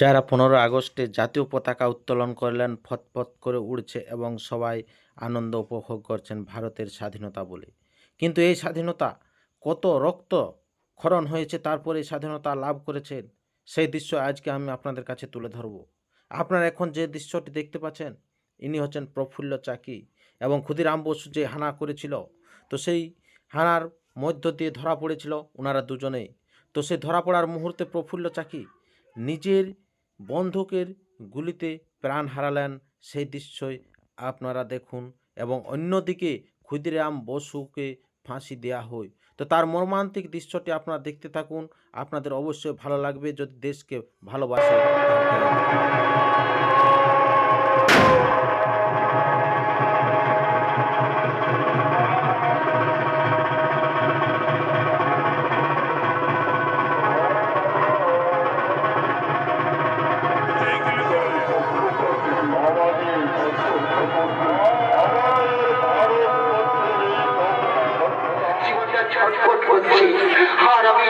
যারা পনেরো আগস্টে জাতীয় পতাকা উত্তোলন করলেন ফতফত করে উড়ছে এবং সবাই আনন্দ উপভোগ করছেন ভারতের স্বাধীনতা বলে। কিন্তু এই স্বাধীনতা কত রক্ত ক্ষরণ হয়েছে, তারপরে স্বাধীনতা লাভ করেছেন? সেই দৃশ্য আজকে আমি আপনাদের কাছে তুলে ধরব। আপনারা এখন যে দৃশ্যটি দেখতে পাচ্ছেন, ইনি হচ্ছেন প্রফুল্ল চাকি এবং ক্ষুদিরাম বসু যে হানা করেছিল, তো সেই হানার মধ্য দিয়ে ধরা পড়েছিল ওনারা দুজনেই। তো সেই ধরা পড়ার মুহূর্তে প্রফুল্ল চাকি নিজের বন্ধুকের গুলিতে প্রাণ হারালেন সেই দৃশ্যই আপনারা দেখুন এবং অন্যদিকে ক্ষুদিরাম বসুকে ফাঁসি দেওয়া হয়। তো তার মর্মান্তিক দৃশ্যটি আপনারা দেখতে থাকুন। আপনাদের অবশ্যই ভালো লাগবে যদি দেশকে ভালোবাসে আমি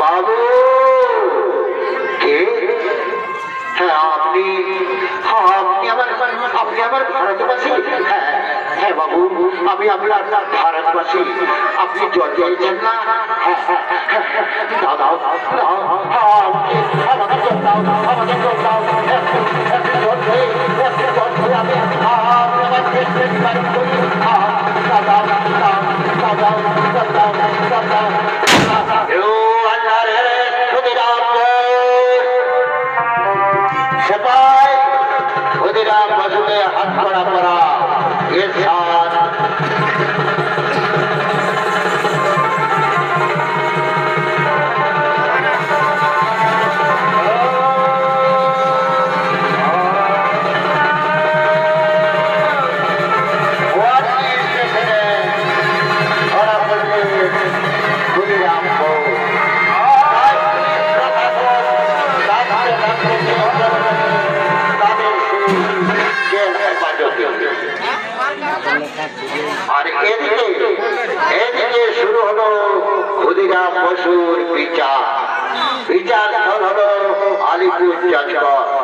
বাবু কে? হ্যাঁ আপনি হ্যাঁ আপনি আমার আপনি আমার ভারতবাসী। হ্যাঁ হ্যাঁ বাবু, আমি আপনার ভারতবাসী। আপনি জল দিয়েছেন না হ্যাঁ হ্যাঁ এদিকে এদিকে শুরু হলো ক্ষুদিরাম বসুর বিচার। বিচার হলো আলিপুর জজগড়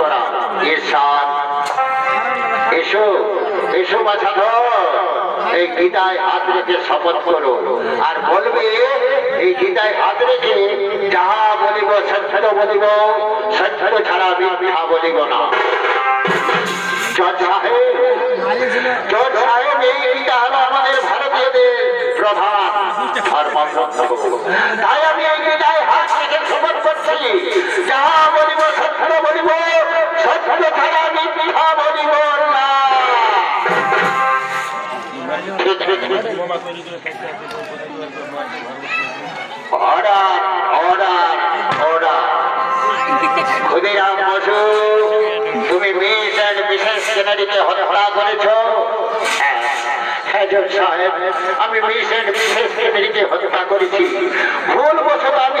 করা ইরশাদ এসো এসো বাছাধর এই গীতায় হাত রেখে শপথ করো। আর বলবে, এই গীতায় হাত রেখে যাহা বলিব সত্য বলিব সত্য ছাড়া মিথ্যা বলিব না। আমাদের ভারতীয়দের প্রধান ধর্মগ্রন্থ। তাই আমি এই গীতায় শপথ তুমি মিস অ্যান্ড মিসেস কেনাডিকে হত্যা করেছ আমি মিস অ্যান্ড মিসেস হত্যা করেছি। ভুল বছর আমি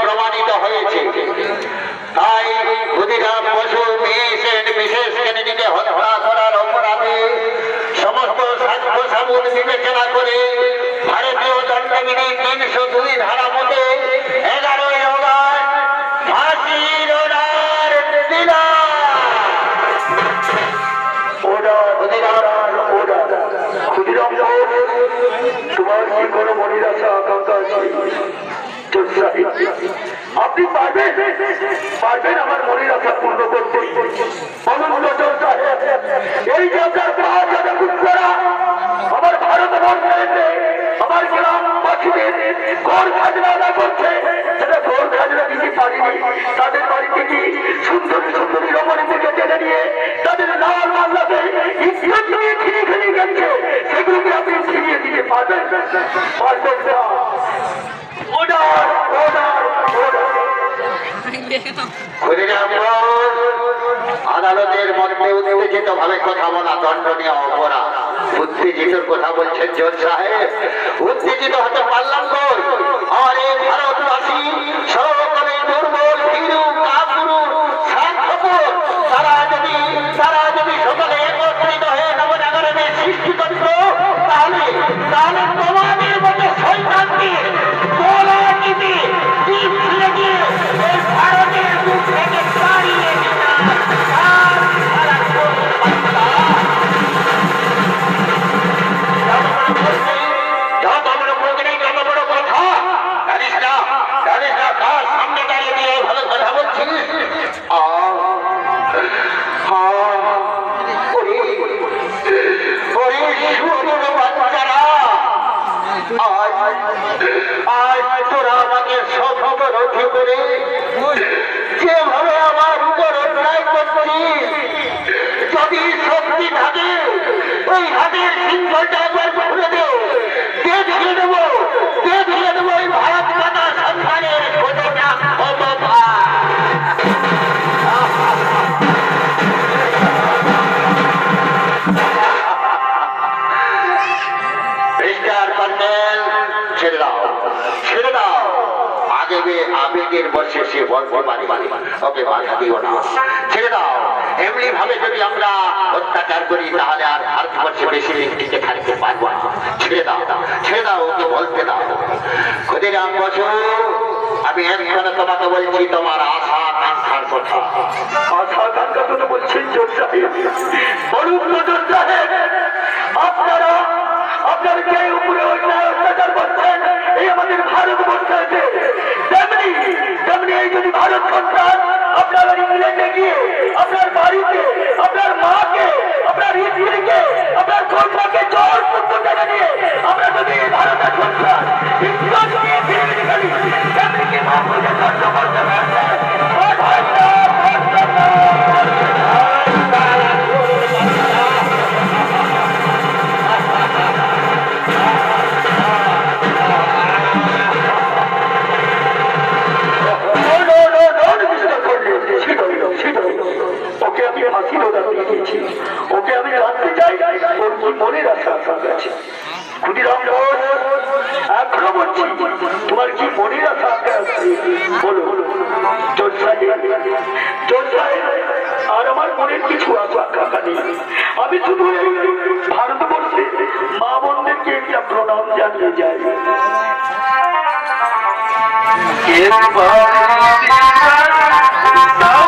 সাহেব, আপনি পারবেন? পারবেন আমার মনের আশা পূর্ণ করতে বলুন ভাবে কথা বলা দণ্ডনীয় অপরাধ। বুদ্ধিজীবীর কথা বলছেন জজ সাহেব। উত্তেজিত হতে পারলাম কই? আমার এই ভারতবাসী সকলে অত্যাচার করি, তাহলে আর ভারতবর্ষে বেশি দিন টিকে থাকতে পারব ছেড়ে দাও ছেড়ে দাও, ওকে বলতে দাও। ক্ষুদিরাম বসু, আমি একখানে তোমাকে বলছি, তোমার আশা আকাঙ্ক্ষার কথা। আশা আপনারা, আপনার উপরে অত্যাচার তোমার কি জোর সাহেব জোর সাহেব, আর আমার মনের কিছু আকাঙ্ক্ষা নেই। আমি শুধু ভারতবর্ষে মা বোনদেরকে একটা প্রণাম জানিয়ে যাই। Thank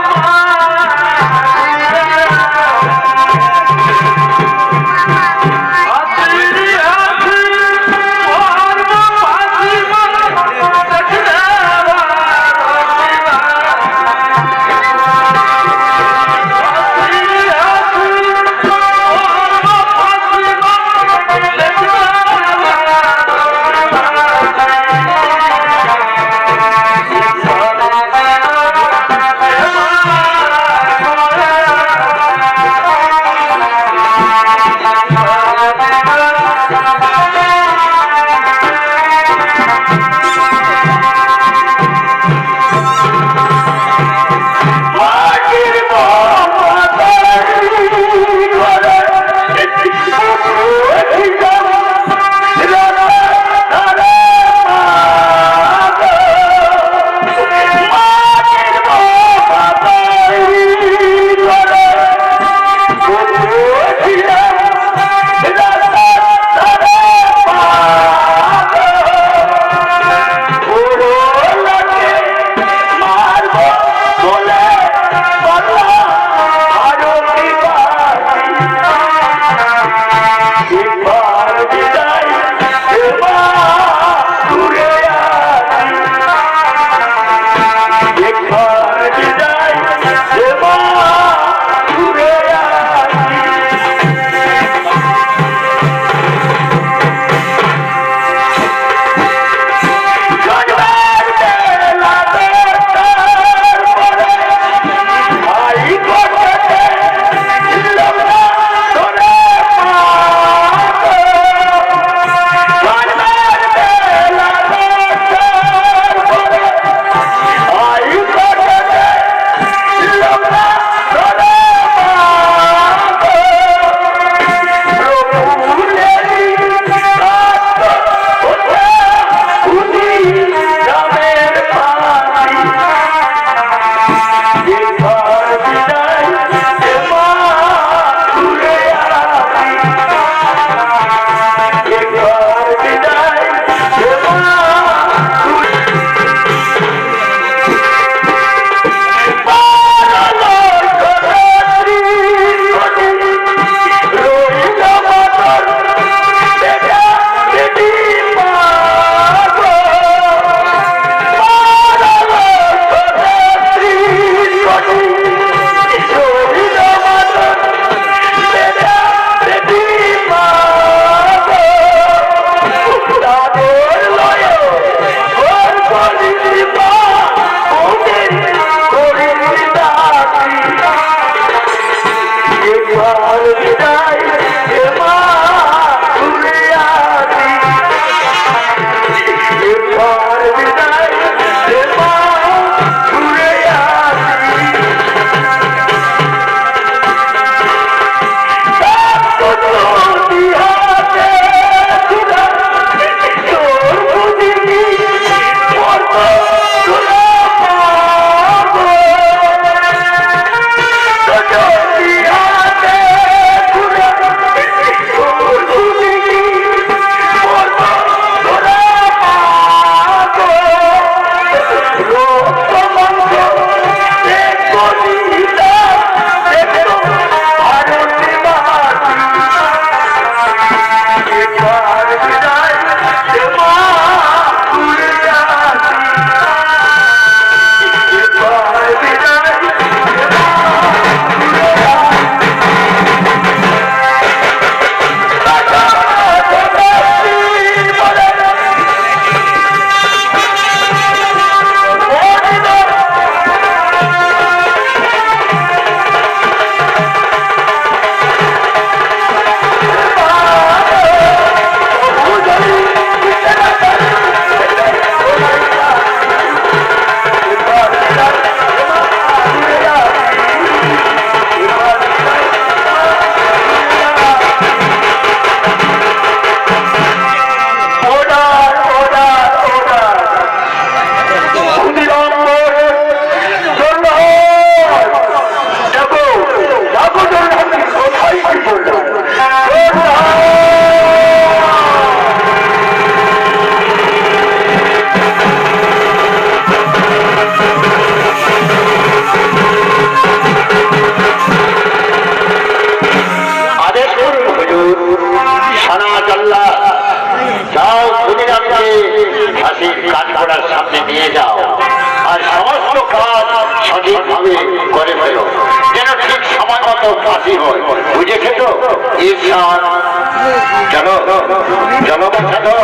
Hello.